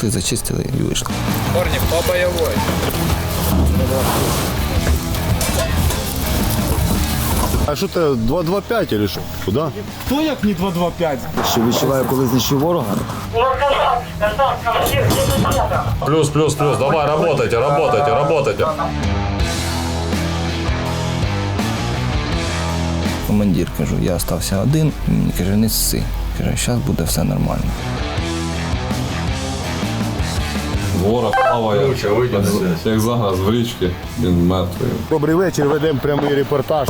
Прийшли, зачистили і вийшли. Парни, по боевой. А що це 225 или що? Куди? То як не 225? Що відчуваю, коли знищив ворога? Плюс, плюс, плюс. Давай, работайте, работайте, работайте. Командир кажу, я остався один, він мені каже, не сси. Каже, зараз буде все нормально. Ворог плаває, як зараз в річці, він мертвий. Добрий вечір, ведемо прямий репортаж.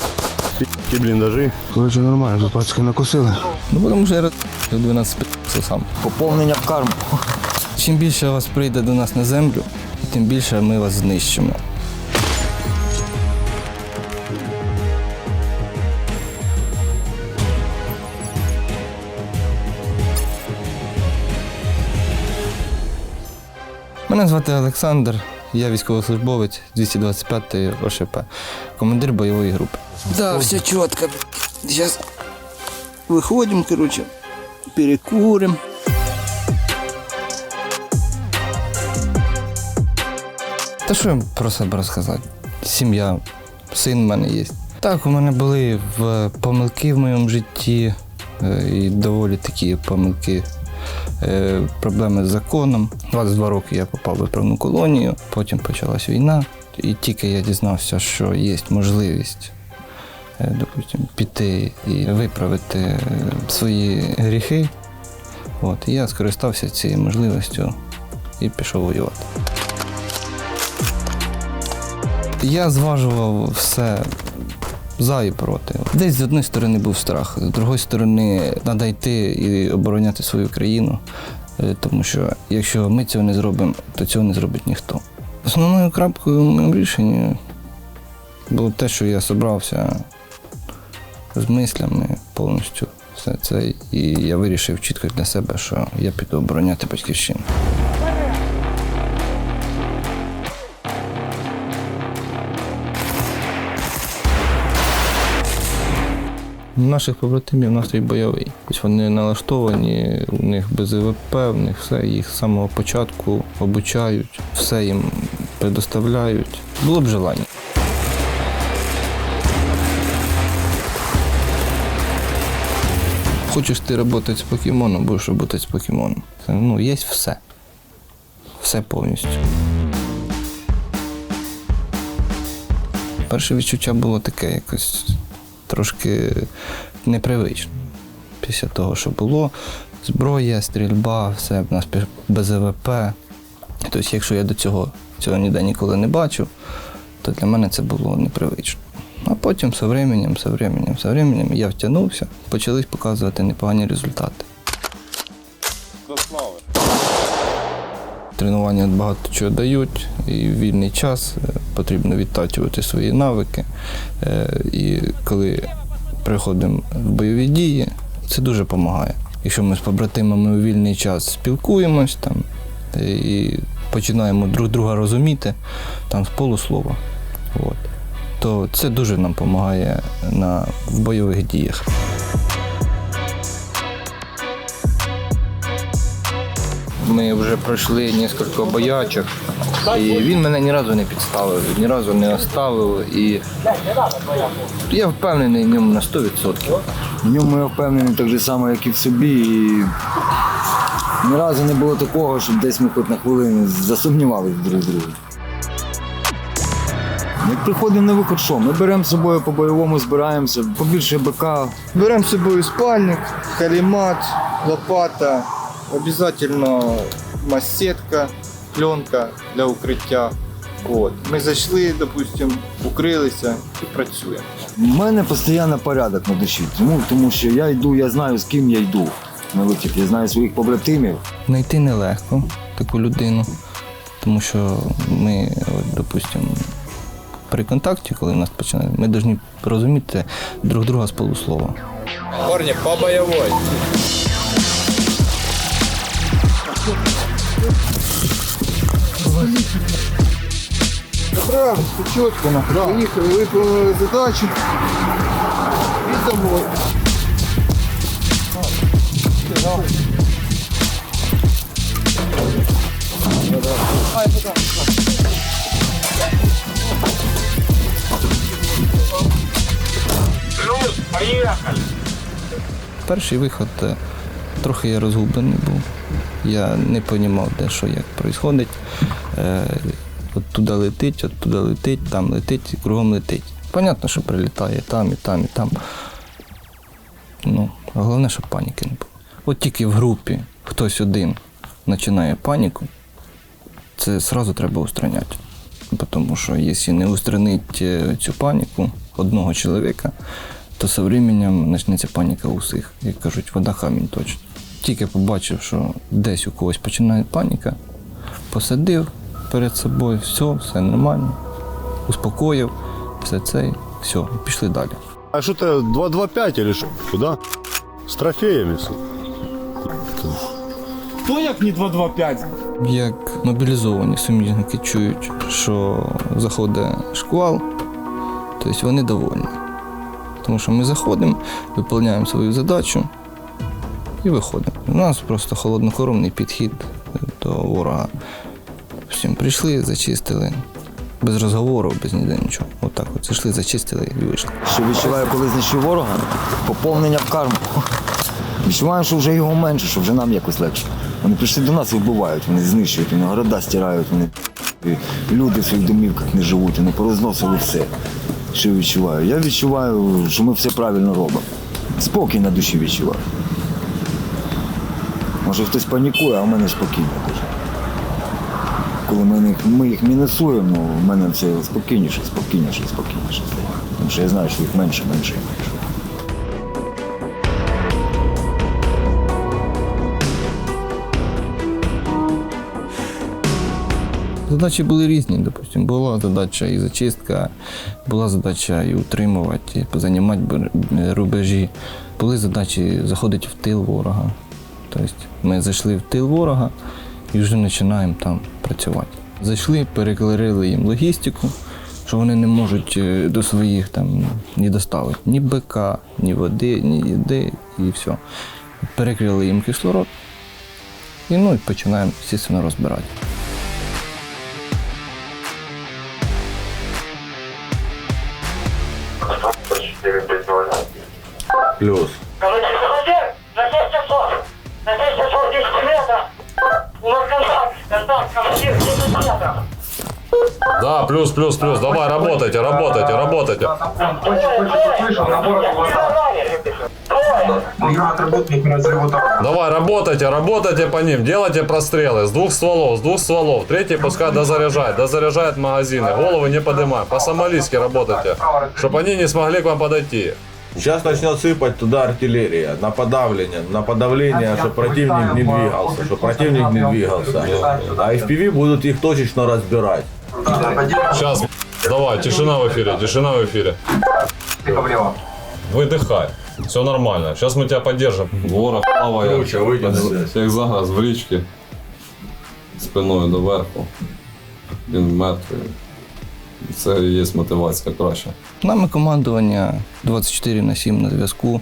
Ті бліндажі. Коротше, нормально, тут пачки накосили. Ну, будемо вже я 12 пи***ся сам. Поповнення в карму. Чим більше вас прийде до нас на землю, тим більше ми вас знищимо. Мене звати Олександр, я військовослужбовець 225-ї ОШП, командир бойової групи. Да, все чітко. Зараз виходимо, коротше, перекуримо. Та що я про себе розказати? Сім'я, син в мене є. Так, у мене були помилки в моєму житті, е, і доволі такі помилки. Е, Проблеми з законом. 22 роки я попав в виправну колонію, потім почалась війна. І тільки я дізнався, що є можливість, е, допустим, піти і виправити е, свої гріхи. От, і я скористався цією можливістю і пішов воювати. Я зважував все за і проти. Десь з однієї сторони був страх, з другої сторони треба йти і обороняти свою країну. Е, Тому що якщо ми цього не зробимо, то цього не зробить ніхто. Основною крапкою в моєму рішенні було те, що я зібрався з мислями повністю все це. І я вирішив чітко для себе, що я піду обороняти батьківщину. Наших побратимів настрій бойовий. Вони налаштовані, у них без ІВП, у них все, їх з самого початку обучають, все їм предоставляють. Було б желання. Хочеш ти працювати з покемоном, будеш працювати з покемоном. Це, ну, є все. Все повністю. Перше відчуття було таке якось трошки непривично. Після того, що було, зброя, стрільба, все в нас без ЕВП. Тобто, якщо я до цього цього ніде ніколи не бачив, то для мене це було непривично. А потім з временем, з временем, з временем я втягнувся, почались показувати непогані результати. Тренування багато чого дають, і вільний час е, потрібно відтачувати свої навики. Е, І коли приходимо в бойові дії, це дуже допомагає. Якщо ми з побратимами у вільний час спілкуємось там е, і починаємо друг друга розуміти там з полуслова, от, то це дуже нам допомагає на, в бойових діях. Ми вже пройшли кілька боячок, і він мене ні разу не підставив, ні разу не оставив. І я впевнений в ньому на 100%. В ньому я впевнений так же само, як і в собі. І ні разу не було такого, щоб десь ми хоч на хвилину засумнівалися друг в друге. Як приходимо на виход, що? Ми беремо з собою по бойовому, збираємося, побільше БК. Беремо з собою спальник, калімат, лопата, обов'язково масетка, пленка для укриття. От. Ми зайшли, допустимо, укрилися і працюємо. У мене постійно порядок на душі. Тому, тому що я йду, я знаю, з ким я йду на вихід. Я знаю своїх побратимів. Знайти нелегко таку людину, тому що ми, от, допустимо, при контакті, коли нас починають, ми повинні розуміти друг друга з полуслова. Парни, по Справились, все чітко. Да. Приїхали, виконали задачу і домой. Поїхали. Перший виход е, трохи я розгублений був. Я не розумів, де що як відбувається. Е, от туди летить, от туди летить, там летить, кругом летить. Понятно, що прилітає там і там, і там. Ну, головне, щоб паніки не було. От тільки в групі хтось один починає паніку, це одразу треба устраняти. Тому що якщо не устранити цю паніку одного чоловіка, то со временем почнеться паніка у всіх. Як кажуть, вода камінь точно. Тільки побачив, що десь у когось починає паніка, посадив перед собою, все, все нормально, успокоїв, все це, все, пішли далі. А что ты 225 или что? Куда? С трофеями. То як не 225? Як мобілізовані суміжники чують, що заходить шквал, тобто вони довольні. Тому що ми заходимо, виконуємо свою задачу і виходимо. У нас просто холоднокровний підхід до ворога. Прийшли, зачистили. Без розговору, без ніде нічого. Отак от зайшли, зачистили і вийшли. Що відчуваю, коли знищив ворога, поповнення в карму. Відчуваємо, що вже його менше, що вже нам якось легше. Вони прийшли до нас і вбивають, вони знищують, вони города стирають, вони люди в своїх домівках не живуть, вони порозносили все. Що відчуваю? Я відчуваю, що ми все правильно робимо. Спокій на душі відчуваю. Може хтось панікує, а в мене спокійно дуже. Коли ми їх, ми їх мінусуємо, ну, в мене все спокійніше, спокійніше, спокійніше стає. Тому що я знаю, що їх менше, менше і менше. Задачі були різні, допустим. Була задача і зачистка, була задача і утримувати, і бер- рубежі. Були задачі заходити в тил ворога. Тобто ми зайшли в тил ворога і вже починаємо там працювати. Зайшли, перекрили їм логістику, що вони не можуть е, до своїх там ні доставити ні БК, ні води, ні їди і все. Перекрили їм кислород. І ну і починаємо, звісно, розбирати. Плюс. У нас контакт. Контакт, командир 10 метров. Да, плюс, плюс, плюс. Давай, работайте, работайте, работайте. Давай, работайте, работайте по ним, делайте прострелы с двух стволов, с двух стволов. Третий пускай дозаряжает, дозаряжает магазины. Головы не поднимай, по-сомалийски работайте, чтобы они не смогли к вам подойти. Сейчас начнет сыпать туда артиллерия на подавление, на подавление, чтобы противник не двигался, чтобы противник не двигался. А FPV будут их точечно разбирать. Сейчас, давай, тишина в эфире, тишина в эфире. Выдыхай. Все нормально. Сейчас мы тебя поддержим. Ворог плаває, Круче, вийди на як- як зараз в річці, спиною доверху. Він мертвий. Це є мотивація краща. Нами командування 24 на 7 на зв'язку.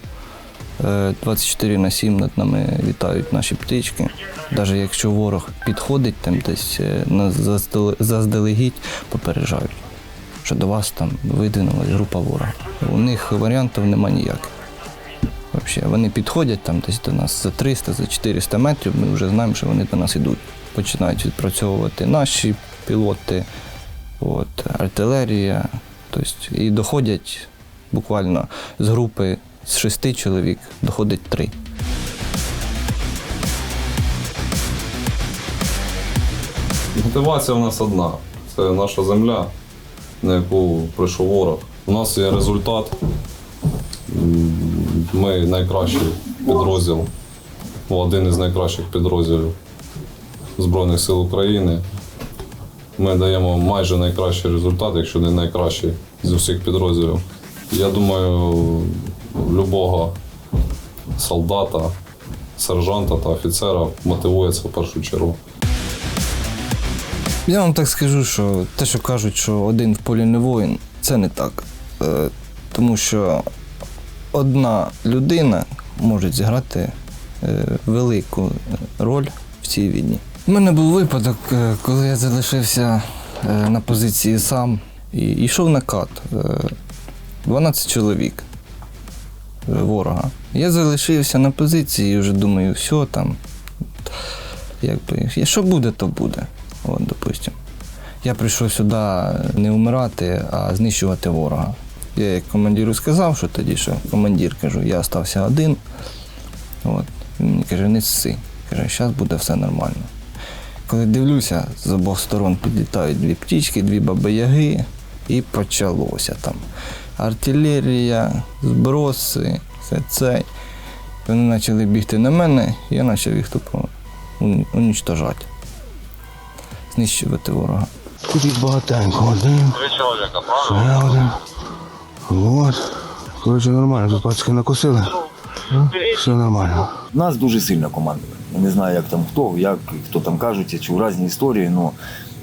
Е, 24 на 7 над нами вітають наші птички. Навіть якщо ворог підходить там десь е, нас заздале- заздалегідь, попереджають, що до вас там видвинулась група ворога. У них варіантів нема ніяких. Вообще, вони підходять там десь до нас за 300, за 400 метрів, ми вже знаємо, що вони до нас йдуть. Починають відпрацьовувати наші пілоти, от, артилерія. Тобто, і доходять буквально з групи з шести чоловік, доходить три. Мотивація у нас одна. Це наша земля, на яку прийшов ворог. У нас є результат. Ми найкращий підрозділ, ну, один із найкращих підрозділів Збройних сил України. Ми даємо майже найкращий результат, якщо не найкращий з усіх підрозділів. Я думаю, любого солдата, сержанта та офіцера мотивує це в першу чергу. Я вам так скажу, що те, що кажуть, що один в полі не воїн, це не так. Е, Тому що одна людина може зіграти е, велику роль в цій війні. У мене був випадок, е, коли я залишився е, на позиції сам і йшов накат. Е, 12 чоловік. ворога. Я залишився на позиції і вже думаю, все там. Якби, що буде, то буде. От, допустим. Я прийшов сюди не вмирати, а знищувати ворога. Я як командиру сказав, що тоді, що командир кажу, я остався один. От. Він мені каже, не сси. Каже, зараз буде все нормально. Коли дивлюся, з обох сторон підлітають дві птічки, дві баби-яги, і почалося там. Артилерія, зброси, все це. Вони почали бігти на мене, і я почав їх тупо унічтожати. Знищувати ворога. Тут їх багатенько. Один. Ще один. Вот. Коротше, нормально, тут пацки накосили. Все нормально. Нас дуже сильна команда. Я не знаю, як там хто, як хто там кажуть, я чув різні історії,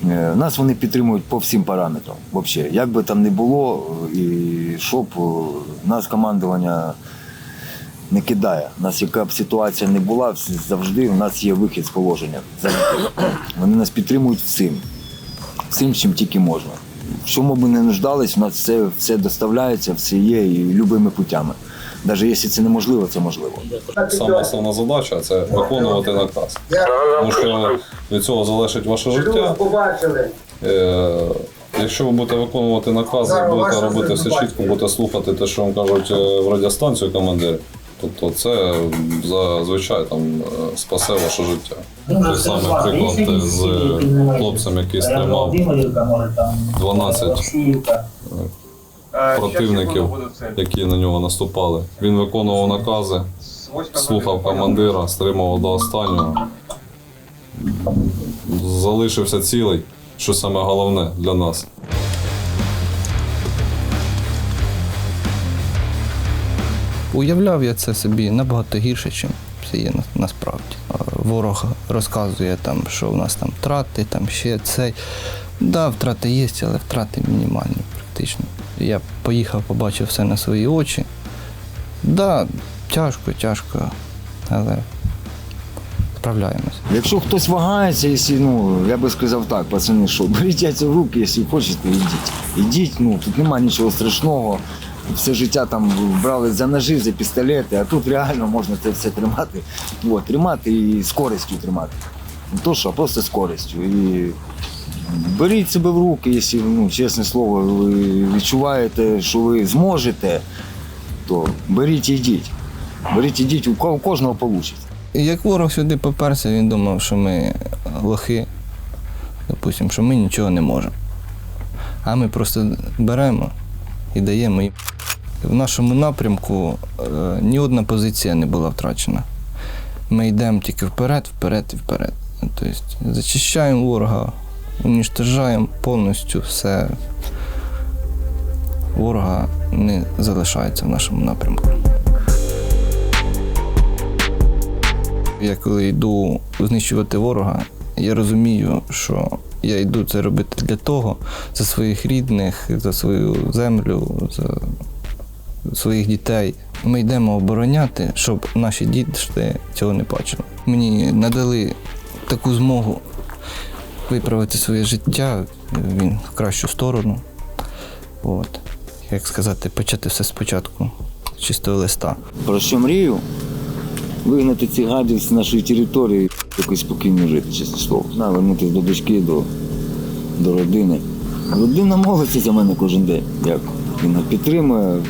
але нас вони підтримують по всім параметрам. Взагалі, як би там не було, і щоб е, нас командування не кидає. Нас яка б ситуація не була, завжди у нас є вихід з положення. Завжди. Вони нас підтримують всім. Всім, чим тільки можна. В б ми не нуждались, у нас все, все доставляється, все є і любими путями. Навіть якщо це неможливо, це можливо. Саме основна задача це виконувати наказ. Тому що від цього залежить ваше життя. Е, Якщо ви будете виконувати накази, будете робити все чітко, будете слухати те, що вам кажуть е, в радіостанцію командир, тобто це зазвичай там е, спасе ваше життя. Той самий приклад з хлопцем, який стримав 12 противників, які на нього наступали. Він виконував накази, слухав командира, стримував до останнього. Залишився цілий, що саме головне для нас. Уявляв я це собі набагато гірше, ніж це є насправді. Ворог розказує, там, що в нас там втрати, там ще цей. Да, втрати є, але втрати мінімальні практично. Я поїхав, побачив все на свої очі. Да, тяжко, тяжко, але справляємось. Якщо хтось вагається, якщо, ну, я би сказав так, пацани, що беріть в руки, якщо хочете, йдіть. Ідіть, ну, тут немає нічого страшного. Все життя там брали за ножи, за пістолети, а тут реально можна це все тримати. От, тримати і з користю тримати. Не то, що, а просто з користю. І беріть себе в руки, якщо, ну, чесне слово, ви відчуваєте, що ви зможете, то беріть і йдіть. Беріть і йдіть, у ко- кожного вийде. Як ворог сюди поперся, він думав, що ми лохи, допустимо, що ми нічого не можемо. А ми просто беремо і даємо. В нашому напрямку е, ні одна позиція не була втрачена. Ми йдемо тільки вперед, вперед і вперед. Тобто зачищаємо ворога, унічтожаємо повністю все. Ворога не залишається в нашому напрямку. Я коли йду знищувати ворога, я розумію, що я йду це робити для того, за своїх рідних, за свою землю, за своїх дітей. Ми йдемо обороняти, щоб наші діти цього не бачили. Мені надали таку змогу виправити своє життя він в кращу сторону. От. Як сказати, почати все спочатку з чистого листа. Про що мрію? Вигнати цих гадів з нашої території, якось спокійно жити, чесне слово. На, вернутися до дочки, до, до родини. Родина молиться за мене кожен день. Як вона підтримує,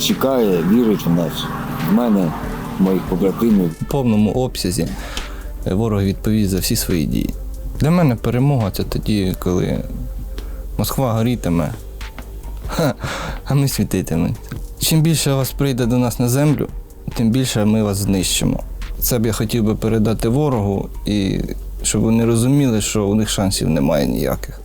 чекає, вірить в нас. В мене, в моїх побратимів. у повному обсязі ворог відповість за всі свої дії. Для мене перемога це тоді, коли Москва горітиме, а ми світитимемо. Чим більше вас прийде до нас на землю, тим більше ми вас знищимо. Це б я хотів би передати ворогу, і щоб вони розуміли, що у них шансів немає ніяких.